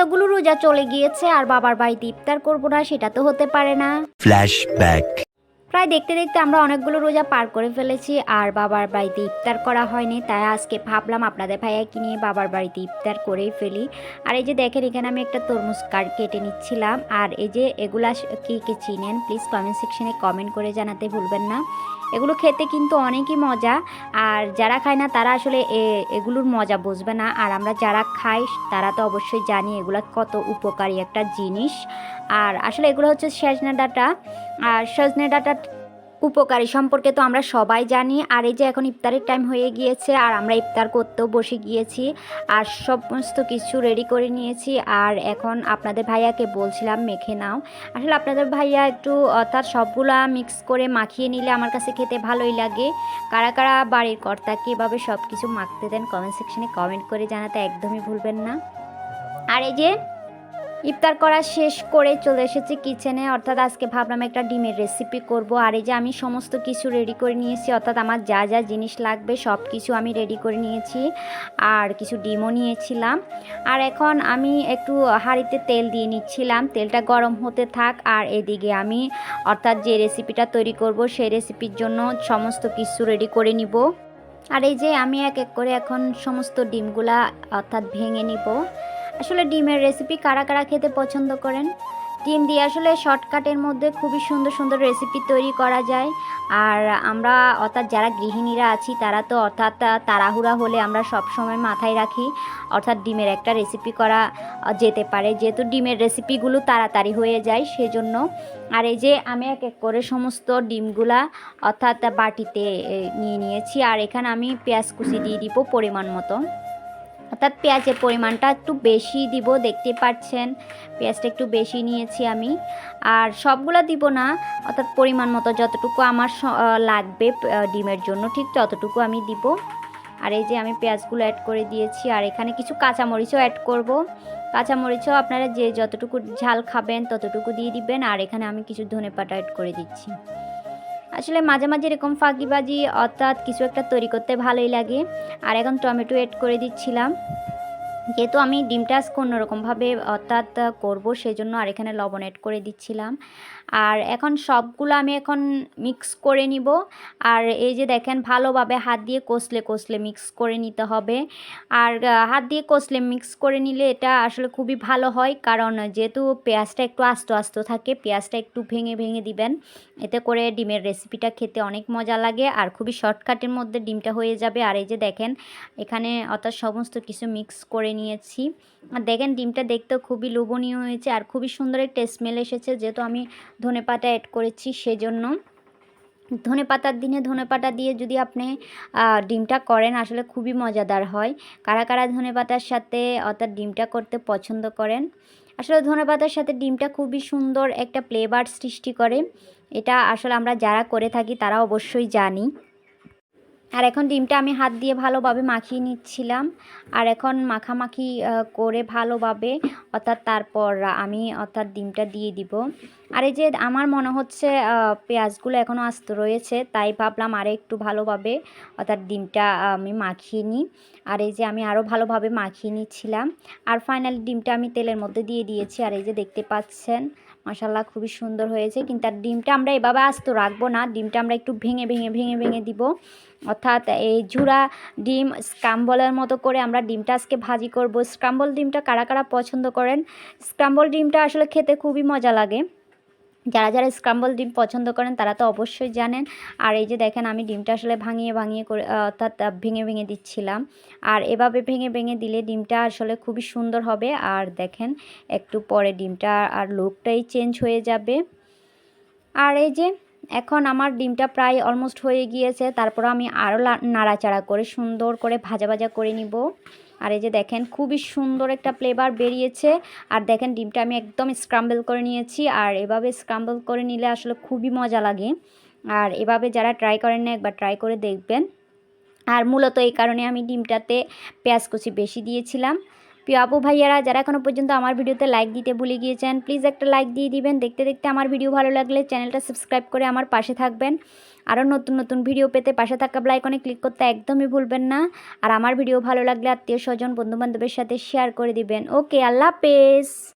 এতগুলো রোজা চলে গিয়েছে আর বাবার বাড়িতে ইফতার করব না সেটা তো হতে পারে না Flashback. প্রায় দেখতে দেখতে আমরা অনেকগুলো রোজা পার করে ফেলেছি, আর বাবার বাড়িতে ইফতার করা হয়নি, তাই আজকে ভাবলাম আপনাদের ভাইয়াকে নিয়ে বাবার বাড়িতে ইফতার করেই ফেলি। আর এই যে দেখেন, এখানে আমি একটা তরমুজ কার্ড কেটে নিচ্ছিলাম, আর এই যে এগুলা কি কি চিনেন প্লিজ কমেন্ট সেকশনে কমেন্ট করে জানাতে ভুলবেন না। এগুলো খেতে কিন্তু অনেকই মজা, আর যারা খায় না তারা আসলে এগুলোর মজা বুঝবে না, আর আমরা যারা খাই, তারা তো অবশ্যই জানি এগুলো কত উপকারী একটা জিনিস। আর আসলে এগুলো হচ্ছে সজনে ডাটা আর সজনে ডাটা উপকারী সম্পর্কে তো আমরা সবাই জানি। আর এই যে এখন ইফতারের টাইম হয়ে গিয়েছে, আর আমরা ইফতার করতেও বসে গিয়েছি, আর সমস্ত কিছু রেডি করে নিয়েছি। আর এখন আপনাদের ভাইয়াকে বলছিলাম, মেখে নাও। আসলে আপনাদের ভাইয়া একটু, অর্থাৎ সবগুলা মিক্স করে মাখিয়ে নিলে আমার কাছে খেতে ভালোই লাগে। কারা কারা বাড়ির কর্তা কীভাবে সব কিছু মাখতে দেন কমেন্ট সেকশনে কমেন্ট করে জানাতে একদমই ভুলবেন না। আর এই যে ইফতার করা শেষ করে চলে এসেছি কিচেনে অর্থাৎ আজকে ভাবলাম একটা ডিমের রেসিপি করব। আর এই যে আমি সমস্ত কিছু রেডি করে নিয়েছি, অর্থাৎ আমার যা যা জিনিস লাগবে সব কিছু আমি রেডি করে নিয়েছি। আর কিছু ডিমও নিয়েছিলাম। আর এখন আমি একটু হাঁড়িতে তেল দিয়ে নিচ্ছিলাম। তেলটা গরম হতে থাক। আর এদিকে আমি, অর্থাৎ যে রেসিপিটা তৈরি করব, সেই রেসিপির জন্য সমস্ত কিছু রেডি করে নিব। আর এই যে আমি এক এক করে এখন সমস্ত ডিমগুলা, অর্থাৎ ভেঙে নিব। আসলে ডিমের রেসিপি কারা কারা খেতে পছন্দ করেন? ডিম দিয়ে আসলে শর্টকাটের মধ্যে খুবই সুন্দর সুন্দর রেসিপি তৈরি করা যায়। আর আমরা অর্থাৎ যারা গৃহিণীরা আছি, তারা তো অর্থাৎ তাড়াহুড়া হলে আমরা সব সময় মাথায় রাখি, অর্থাৎ ডিমের একটা রেসিপি করা যেতে পারে। যেহেতু ডিমের রেসিপিগুলো তাড়াতাড়ি হয়ে যায়, সেজন্য। আর এই যে আমি এক এক করে সমস্ত ডিমগুলা অর্থাৎ বাটিতে নিয়ে নিয়েছি। আর এখানে আমি পেঁয়াজ কুচি দিয়ে দিব পরিমাণ মতো। অর্থাৎ পেঁয়াজের পরিমাণটা একটু বেশি দিব দেখতে পাচ্ছেন। পেঁয়াজটা একটু বেশি নিয়েছি আমি। আর সবগুলো দিব না, অর্থাৎ পরিমাণ মতো যতটুকু আমার লাগবে ডিমের জন্য, ঠিক ততটুকু আমি দিব। আর এই যে আমি পেঁয়াজগুলো অ্যাড করে দিয়েছি, আর এখানে কিছু কাঁচামরিচও অ্যাড করব। কাঁচামরিচও আপনারা যে যতটুকু ঝাল খাবেন, ততটুকু দিয়ে দিবেন। আর এখানে আমি কিছু ধনেপাতা অ্যাড করে দিচ্ছি। আসলে মাঝে মাঝে এরকম ফাঁকিবাজি অর্থাৎ কিছু একটা তৈরি করতে ভালোই লাগে। আর এখন টমেটো এড করে দিচ্ছিলাম। যেহেতু আমি ডিমটা আজকে অন্যরকমভাবে অর্থাৎ করব সেজন্য আর এখানে লবণ অ্যাড করে দিচ্ছিলাম। আর এখন সবগুলো আমি এখন মিক্স করে নিব। আর এই যে দেখেন, ভালোভাবে হাত দিয়ে কষলে কষলে মিক্স করে নিতে হবে। আর হাত দিয়ে কষলে মিক্স করে নিলে এটা আসলে খুবই ভালো হয়। কারণ যেহেতু পেঁয়াজটা একটু আস্ত আস্ত থাকে, পেঁয়াজটা একটু ভেঙে ভেঙে দিবেন। এতে করে ডিমের রেসিপিটা খেতে অনেক মজা লাগে আর খুবই শর্টকাটের মধ্যে ডিমটা হয়ে যাবে। আর এই যে দেখেন, এখানে অর্থাৎ সমস্ত কিছু মিক্স করে নিয়েছি। আর দেখেন, ডিমটা দেখতেও খুবই লোভনীয় হয়েছে আর খুবই সুন্দর একটা স্মেল এসেছে। যেহেতু আমি ধনেপাতা অ্যাড করেছি সেজন্য। ধনে পাতার দিনে, ধনে পাতা দিয়ে যদি আপনি ডিমটা করেন, আসলে খুবই মজাদার হয়। কারা কারা ধনে পাতার সাথে, অর্থাৎ ডিমটা করতে পছন্দ করেন? আসলে ধনে পাতার সাথে ডিমটা খুবই সুন্দর একটা ফ্লেভার সৃষ্টি করে। এটা আসলে আমরা যারা করে থাকি, তারা অবশ্যই জানি। আর এখন ডিমটা আমি হাত দিয়ে ভালোভাবে মাখিয়ে নিচ্ছিলাম। আর এখন মাখামাখি করে ভালোভাবে অর্থাৎ তারপর আমি অর্থাৎ ডিমটা দিয়ে দিব। আর এই যে আমার মনে হচ্ছে পেঁয়াজগুলো এখনও আস্ত রয়েছে, তাই ভাবলাম আরে একটু ভালোভাবে অর্থাৎ ডিমটা আমি মাখিয়ে নিই। আর এই যে আমি আরও ভালোভাবে মাখিয়ে নিচ্ছিলাম। আর ফাইনালি ডিমটা আমি তেলের মধ্যে দিয়ে দিয়েছি। আর এই যে দেখতে পাচ্ছেন মাসাল্লাহ খুবই সুন্দর হয়েছে। কিন্তু আর ডিমটা আমরা এভাবে আস্ত রাখব না, ডিমটা আমরা একটু ভেঙে ভেঙে ভেঙে ভেঙে দিব। অর্থাৎ এই ঝুরা ডিম, স্ক্রাম্বলের মতো করে আমরা ডিমটা আজকে ভাজি করব। স্ক্রাম্বল ডিমটা কারা কারা পছন্দ করেন? স্ক্রাম্বল ডিমটা আসলে খেতে খুবই মজা লাগে। যারা যারা স্ক্রাম্বল ডিম পছন্দ করেন তারা তো অবশ্যই জানেন। আর এই যে দেখেন আমি ডিমটা আসলে ভাঙিয়ে ভাঙিয়ে করে অর্থাৎ ভেঙে ভেঙে দিচ্ছিলাম। আর এভাবে ভেঙে ভেঙে দিলে ডিমটা আসলে খুবই সুন্দর হবে। আর দেখেন, একটু পরে ডিমটা আর লুকটাই চেঞ্জ হয়ে যাবে। আর এই যে, এখন আমার ডিমটা প্রায় অলমোস্ট হয়ে গিয়েছে। তারপর আমি আরও নাড়াচাড়া করে সুন্দর করে ভাজা ভাজা করে নিব। আর এই যে দেখেন, খুবই সুন্দর একটা ফ্লেভার বেরিয়েছে। আর দেখেন, ডিমটা আমি একদম স্ক্রাম্বল করে নিয়েছি। আর এভাবে স্ক্রাম্বল করে নিলে আসলে খুবই মজা লাগে। আর এভাবে যারা ট্রাই করেন না, একবার ট্রাই করে দেখবেন। আর মূলত এই কারণে আমি ডিমটাতে পেঁয়াজ কুচি বেশি দিয়েছিলাম। প্রিয় আপু ভাইয়ারা, যারা এখনও পর্যন্ত আমার ভিডিওতে লাইক দিতে ভুলে গিয়েছেন প্লিজ একটা লাইক দিয়ে দিবেন। দেখতে দেখতে আমার ভিডিও ভালো লাগলে চ্যানেলটা সাবস্ক্রাইব করে আমার পাশে থাকবেন। আরও নতুন নতুন ভিডিও পেতে পাশে থাকা ব্লাইকনে ক্লিক করতে একদমই ভুলবেন না। আর আমার ভিডিও ভালো লাগলে আত্মীয় স্বজন, বন্ধুবান্ধবের সাথে শেয়ার করে দিবেন। ওকে আল্লাহ হাফেজ।